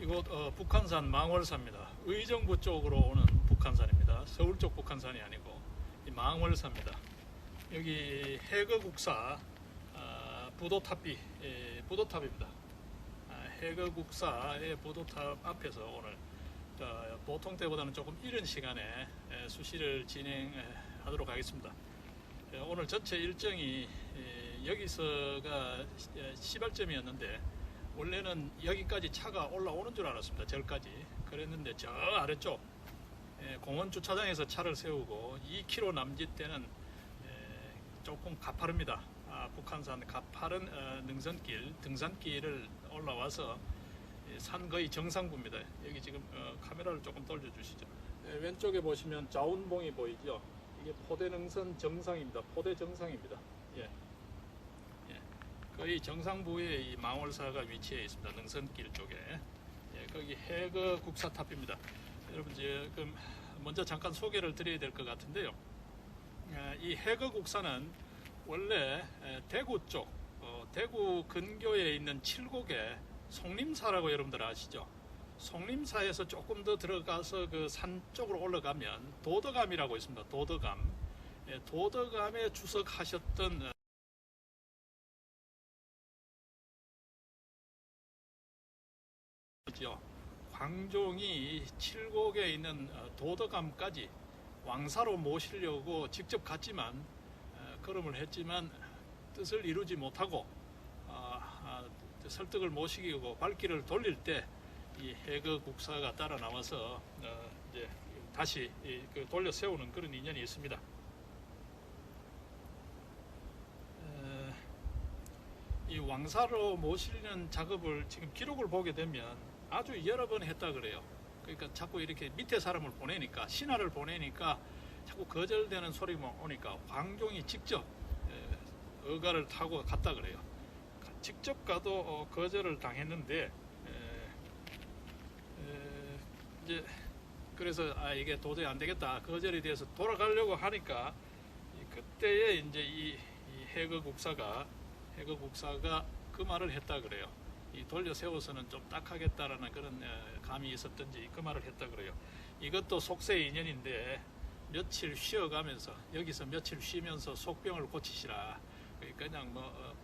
이곳 어, 북한산 망월사입니다. 의정부 쪽으로 오는 북한산입니다. 서울 쪽 북한산이 아니고 이 망월사입니다. 여기 해거국사 아, 부도탑이 예, 부도탑입니다. 아, 해거국사의 부도탑 앞에서 오늘 어, 보통 때보다는 조금 이른 시간에 에, 수시를 진행하도록 하겠습니다. 에, 오늘 전체 일정이 에, 여기서가 시- 에, 시발점이었는데 원래는 여기까지 차가 올라오는 줄 알았습니다. 절까지 그랬는데 저 아래쪽 에, 공원 주차장에서 차를 세우고 2km 남짓 되는 에, 조금 가파릅니다. 아, 북한산 가파른 어, 능선길 등산길을 올라와서 예, 산 거의 정상부입니다. 여기 지금 어, 카메라를 조금 돌려주시죠. 예, 왼쪽에 보시면 자운봉이 보이죠. 이게 포대 능선 정상입니다. 포대 정상입니다. 예. 예. 거의 정상부에 이 망월사가 위치해 있습니다. 능선길 쪽에. 예, 거기 해거 국사탑입니다. 여러분 지금 먼저 잠깐 소개를 드려야 될 것 같은데요. 예, 이 해거 국사는 원래 에, 대구 쪽, 어, 대구 근교에 있는 칠곡의 송림사라고 여러분들 아시죠? 송림사에서 조금 더 들어가서 그 산 쪽으로 올라가면 도덕암이라고 있습니다. 도덕암. 예, 도덕암에 주석하셨던 어, 이죠. 광종이 칠곡에 있는 어, 도덕암까지 왕사로 모시려고 직접 갔지만 어, 걸음을 했지만 뜻을 이루지 못하고 아, 아, 설득을 못 시키고 발길을 돌릴 때 이 해거 국사가 따라 나와서 어, 이제 다시 이, 그 돌려 세우는 그런 인연이 있습니다. 에, 이 왕사로 모시는 작업을 지금 기록을 보게 되면 아주 여러 번 했다 그래요. 그러니까 자꾸 이렇게 밑에 사람을 보내니까 신하를 보내니까 자꾸 거절되는 소리만 오니까 광종이 직접 에, 의가를 타고 갔다 그래요. 가- 직접 가도 어, 거절을 당했는데 이제 그래서 아 이게 도저히 안 되겠다 거절에 대해서 돌아가려고 하니까 이 그때에 이제 이, 이 해거 국사가 해거 국사가 그 말을 했다 그래요. 이 돌려 세워서는 좀 딱하겠다라는 그런 어, 감이 있었던지 그 말을 했다 그래요. 이것도 속세의 인연인데 며칠 쉬어가면서 여기서 며칠 쉬면서 속병을 고치시라. 그냥 뭐 어,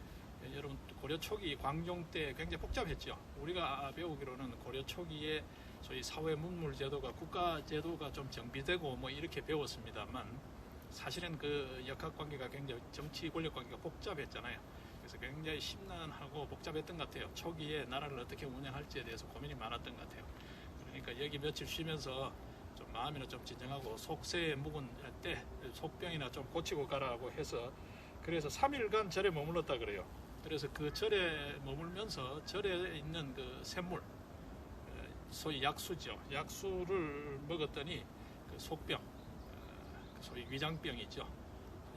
여러분 고려 초기 광종 때 굉장히 복잡했죠. 우리가 배우기로는 고려 초기에 소위 사회 문물 제도가 국가 제도가 좀 정비되고 뭐 이렇게 배웠습니다만 사실은 그 역학 관계가 굉장히 정치 권력 관계가 복잡했잖아요. 그래서 굉장히 심란하고 복잡했던 것 같아요. 초기에 나라를 어떻게 운영할지에 대해서 고민이 많았던 것 같아요. 그러니까 여기 며칠 쉬면서 좀 마음이나 좀 진정하고 속세에 묵은 때 속병이나 좀 고치고 가라고 해서 그래서 3일간 절에 머물렀다 그래요. 그래서 그 절에 머물면서 절에 있는 그 샘물, 어, 소위 약수죠. 약수를 먹었더니 그 속병, 어, 소위 위장병이죠.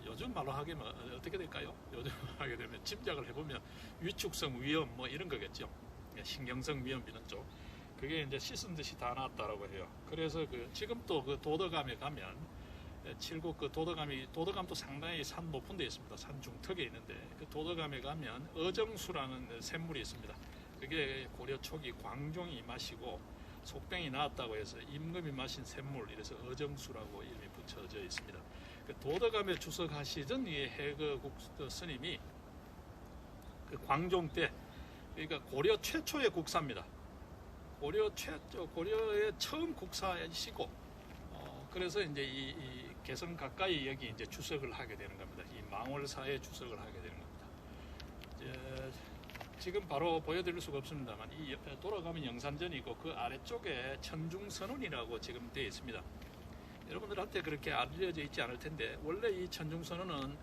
요즘 말로 뭐 어떻게 될까요? 요즘 하게 되면 짐작을 해보면 위축성 위염 뭐 이런 거겠죠. 신경성 위염 이런 쪽. 그게 이제 씻은 듯이 다 나왔다라고 해요. 그래서 그 지금 또 그 도덕암에 가면 예, 칠곡 그 도덕암이 도덕암도 상당히 산 높은 데 있습니다. 산 중턱에 있는데 그 도덕암에 가면 어정수라는 샘물이 있습니다. 그게 고려 초기 광종이 마시고 속병이 나왔다고 해서 임금이 마신 샘물 이래서 어정수라고 이름이 붙여져 있습니다. 그 도덕암에 주석하시던 이 해거국 스님이 그 광종 때 그러니까 고려 최초의 국사입니다. 고려 최초 고려의 처음 국사이시고 어, 그래서 이제 이, 이 개성 가까이 여기 이제 주석을 하게 되는 겁니다. 이 망월사에 주석을 하게 되는 겁니다. 이제 지금 바로 보여드릴 수가 없습니다만 이 옆에 돌아가면 영산전이고 그 아래쪽에 천중선원이라고 지금 되어 있습니다. 여러분들한테 그렇게 알려져 있지 않을 텐데 원래 이 천중선원은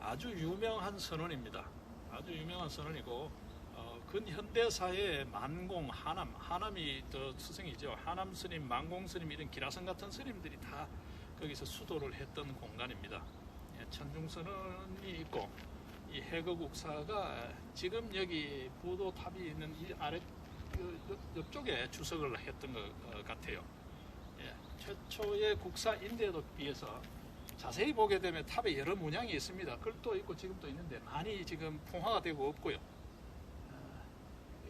아주 유명한 선원입니다. 아주 유명한 선원이고 어, 근현대사의 만공, 하남, 하남이 더 스승이죠. 하남 스님, 만공 스님 이런 기라성 같은 스님들이 다 거기서 수도를 했던 공간입니다. 예, 천중선원이 있고 이 해거국사가 지금 여기 부도탑이 있는 이 아래 그 옆- 옆쪽에 주석을 했던 것 어, 같아요. 예, 최초의 국사인데도 비해서 자세히 보게 되면 탑에 여러 문양이 있습니다. 글도 있고 지금도 있는데 많이 지금 풍화가 되고 없고요. 어,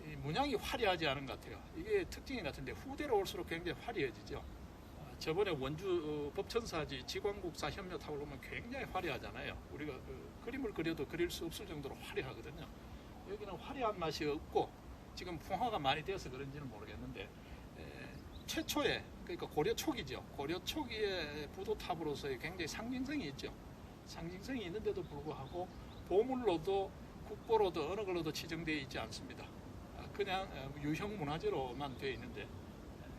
이 문양이 화려하지 않은 것 같아요. 이게 특징이 같은데 후대로 올수록 굉장히 화려해지죠. 아, 저번에 원주 어, 법천사지 지광국사 타고 보면 굉장히 화려하잖아요. 우리가 그 그림을 그려도 그릴 수 없을 정도로 화려하거든요. 여기는 화려한 맛이 없고 지금 풍화가 많이 되어서 그런지는 모르겠는데 에, 최초에 그러니까 고려 초기죠. 고려 초기의 부도탑으로서의 굉장히 상징성이 있죠. 상징성이 있는데도 불구하고 보물로도 국보로도 어느 걸로도 지정되어 있지 않습니다. 아, 그냥 어, 유형 문화재로만 되어 있는데 에,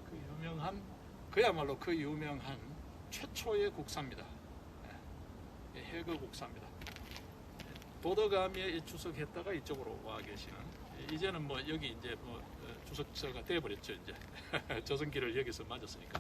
그 유명한 그야말로 그 유명한 최초의 국사입니다. 예, 해거 국사입니다. 도덕암에 주석했다가 이쪽으로 와 계시는 이제는 뭐 여기 이제 뭐 어, 주석처가 돼버렸죠 이제. 조선기를 여기서 맞았으니까